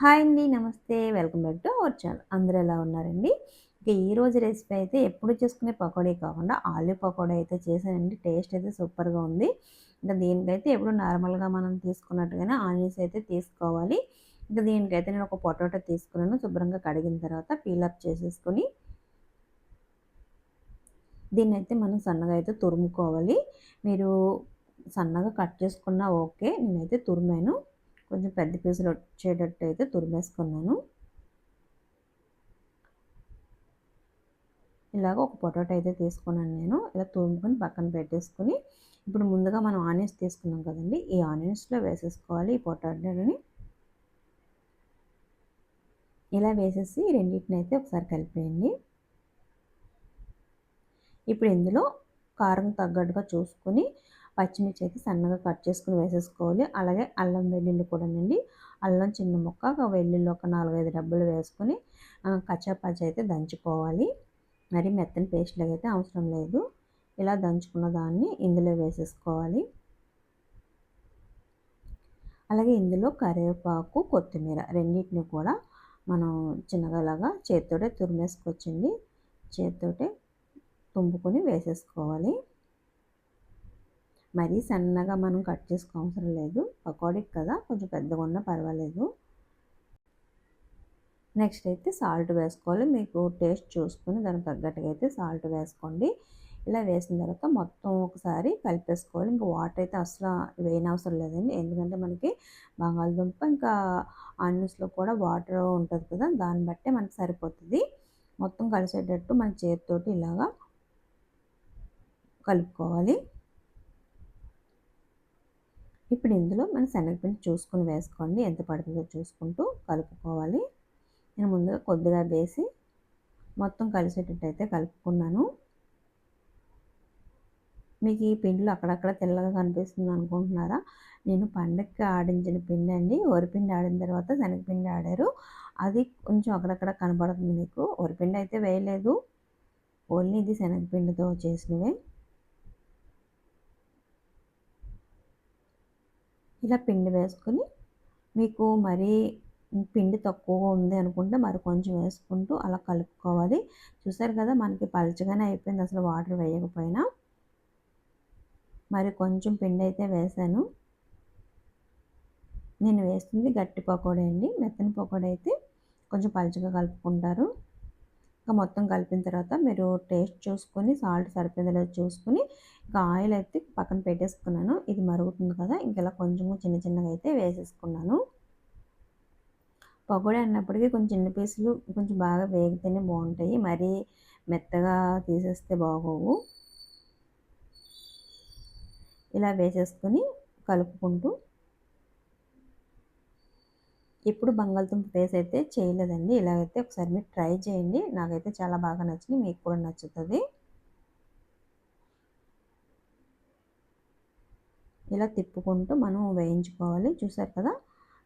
Hi అండి నమస్తే. Welcome back to our channel. అందరూ ఎలా ఉన్నారండి? ఇక ఈరోజు రెసిపీ అయితే ఎప్పుడు చేసుకునే పకోడీ కాకుండా ఆలు పకోడీ అయితే చేశానండి. టేస్ట్ అయితే సూపర్గా ఉంది. ఇంకా దీనికైతే ఎప్పుడు నార్మల్గా మనం తీసుకున్నట్టుగానే ఆనియన్స్ అయితే తీసుకోవాలి. ఇంకా దీనికైతే నేను ఒక పొటాటో తీసుకున్నాను. శుభ్రంగా కడిగిన తర్వాత పీలప్ చేసేసుకొని దీన్ని అయితే మనం సన్నగా అయితే తురుముకోవాలి. మీరు సన్నగా కట్ చేసుకున్నా ఓకే నేనైతే తురిమాను. కొంచెం పెద్ద పీసులు వచ్చేటట్టు అయితే తురిమేసుకున్నాను. ఇలాగ ఒక పొటాటో అయితే తీసుకున్నాను నేను. ఇలా తురుముకొని పక్కన పెట్టేసుకుని ఇప్పుడు ముందుగా మనం ఆనియన్స్ తీసుకున్నాం కదండి ఈ ఆనియన్స్లో వేసేసుకోవాలి ఈ పొటాటోని ఇలా వేసేసి రెండింటిని అయితే ఒకసారి కలిపేయండి. ఇప్పుడు ఇందులో కారం తగ్గట్టుగా చూసుకొని పచ్చిమిర్చి అయితే సన్నగా కట్ చేసుకుని వేసేసుకోవాలి. అలాగే అల్లం వెల్లుల్లి కూడానండి అల్లం చిన్న ముక్క వెల్లుల్లి ఒక నాలుగైదు డబ్బులు వేసుకొని కచ్చాపచ్చి అయితే దంచుకోవాలి. మరి మెత్తని పేస్ట్లాగా అయితే అవసరం లేదు. ఇలా దంచుకున్న దాన్ని ఇందులో వేసేసుకోవాలి. అలాగే ఇందులో కరివేపాకు కొత్తిమీర రెండింటిని కూడా మనం చిన్నగలాగా చేతితోటే తురిమేసుకొచ్చండి చేతితోటే తుంపుకొని వేసేసుకోవాలి. మరీ సన్నగా మనం కట్ చేసుకోవసరం లేదు. పకోడీకి కదా కొంచెం పెద్దగా ఉన్నా పర్వాలేదు. నెక్స్ట్ అయితే సాల్ట్ వేసుకోవాలి. మీకు టేస్ట్ చూసుకుని దానికి తగ్గట్టుగా అయితే సాల్ట్ వేసుకోండి. ఇలా వేసిన తర్వాత మొత్తం ఒకసారి కలిపేసుకోవాలి. ఇంకా వాటర్ అయితే అసలు వేయనవసరం లేదండి. ఎందుకంటే మనకి బంగాళదుంప ఇంకా ఆనియన్స్లో కూడా వాటర్ ఉంటుంది కదా దాన్ని బట్టే మనకి సరిపోతుంది. మొత్తం కలిసేటట్టు మన చేతితోటి ఇలాగా కలుపుకోవాలి. ఇప్పుడు ఇందులో మనం శనగపిండి చూసుకొని వేసుకోండి. ఎంత పడుతుందో చూసుకుంటూ కలుపుకోవాలి. నేను ముందుగా కొద్దిగా వేసి మొత్తం కలిసేటట్టు అయితే కలుపుకున్నాను. మీకు ఈ పిండిలో అక్కడక్కడ తెల్లగా కనిపిస్తుంది అనుకుంటున్నారా? నేను పండగకి ఆడించిన పిండి అండి. వరిపిండి ఆడిన తర్వాత శనగపిండి ఆడారు. అది కొంచెం అక్కడక్కడ కనబడుతుంది మీకు. వరిపిండి అయితే వేయలేదు. ఓన్లీ ఇది శనగపిండితో చేసినవే. ఇలా పిండి వేసుకొని మీకు మరీ పిండి తక్కువగా ఉంది అనుకుంటే మరి కొంచెం వేసుకుంటూ అలా కలుపుకోవాలి. చూసారు కదా మనకి పలుచగానే అయిపోయింది. అసలు వాటర్ వేయకపోయినా మరి కొంచెం పిండి అయితే వేసాను. నేను వేస్తుంది గట్టి పకోడీ అండి. మెత్తని పకోడీ అయితే కొంచెం పలుచగా కలుపుకుంటారు. ఇంకా మొత్తం కలిపిన తర్వాత మీరు టేస్ట్ చూసుకొని సాల్ట్ సరిపోయేలా చూసుకొని ఇంకా ఆయిల్ అయితే పక్కన పెట్టేసుకున్నాను. ఇది మరుగుతుంది కదా ఇంకెలా కొంచెము చిన్న చిన్నగా అయితే వేసేసుకున్నాను. పకోడీ అన్నప్పటికీ కొంచెం చిన్న పీసులు కొంచెం బాగా వేగితేనే బాగుంటాయి. మరీ మెత్తగా తీసేస్తే బాగోవు. ఇలా వేసేసుకొని కలుపుకుంటూ ఎప్పుడు బంగాళదుంప పేస్ అయితే చేయలేదండి. ఇలాగైతే ఒకసారి మీరు ట్రై చేయండి. నాకైతే చాలా బాగా నచ్చింది. మీకు కూడా నచ్చుతుంది. ఇలా తిప్పుకుంటూ మనం వేయించుకోవాలి. చూసారు కదా?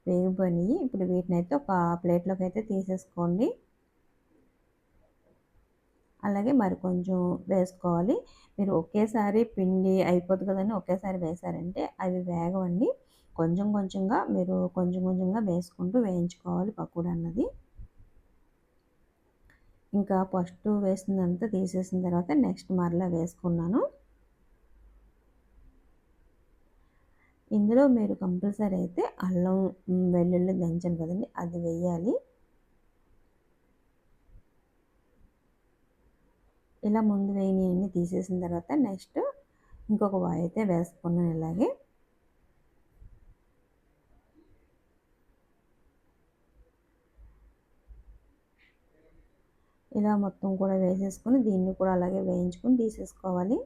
వేగిపోయినాయి. ఇప్పుడు వీటిని అయితే ఒక ప్లేట్లోకి అయితే తీసేసుకోండి. అలాగే మరి కొంచెం వేసుకోవాలి. మీరు ఒకేసారి పిండి అయిపోతుంది కదండి. ఒకేసారి వేసారంటే అవి వేగవండి. కొంచెం కొంచెంగా మీరు కొంచెం కొంచెంగా వేసుకుంటూ వేయించుకోవాలి పకోడా అన్నది. ఇంకా ఫస్ట్ వేసిందంతా తీసేసిన తర్వాత నెక్స్ట్ మరలా వేసుకున్నాను. ఇందులో మీరు కంపల్సరీ అయితే అల్లం వెల్లుల్లి దంచాను కదండి అది వేయాలి. ఇలా ముందు వేయని తీసేసిన తర్వాత నెక్స్ట్ ఇంకొక వాయి అయితే వేసుకున్నాను ఇలాగే. ఇలా మొత్తం కూడా వేసేసుకొని దీన్ని కూడా అలాగే వేయించుకొని తీసేసుకోవాలి.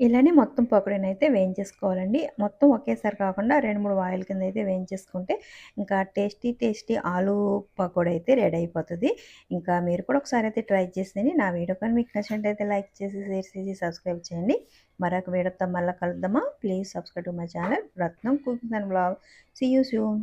ఇలానే మొత్తం పకోడీని అయితే వేయించేసుకోవాలండి. మొత్తం ఒకేసారి కాకుండా రెండు మూడు ఆయిల్ కింద అయితే వేయించేసుకుంటే ఇంకా టేస్టీ టేస్టీ ఆలు పకోడీ అయితే రెడీ అయిపోతుంది. ఇంకా మీరు కూడా ఒకసారి అయితే ట్రై చేసేది నా వీడియో కానీ మీకు నచ్చినట్టయితే లైక్ చేసి షేర్ చేసి సబ్స్క్రైబ్ చేయండి. మరొక వీడియోతో మళ్ళీ కలుద్దామా? Please subscribe to my channel Ratnam cooking and blog. See you soon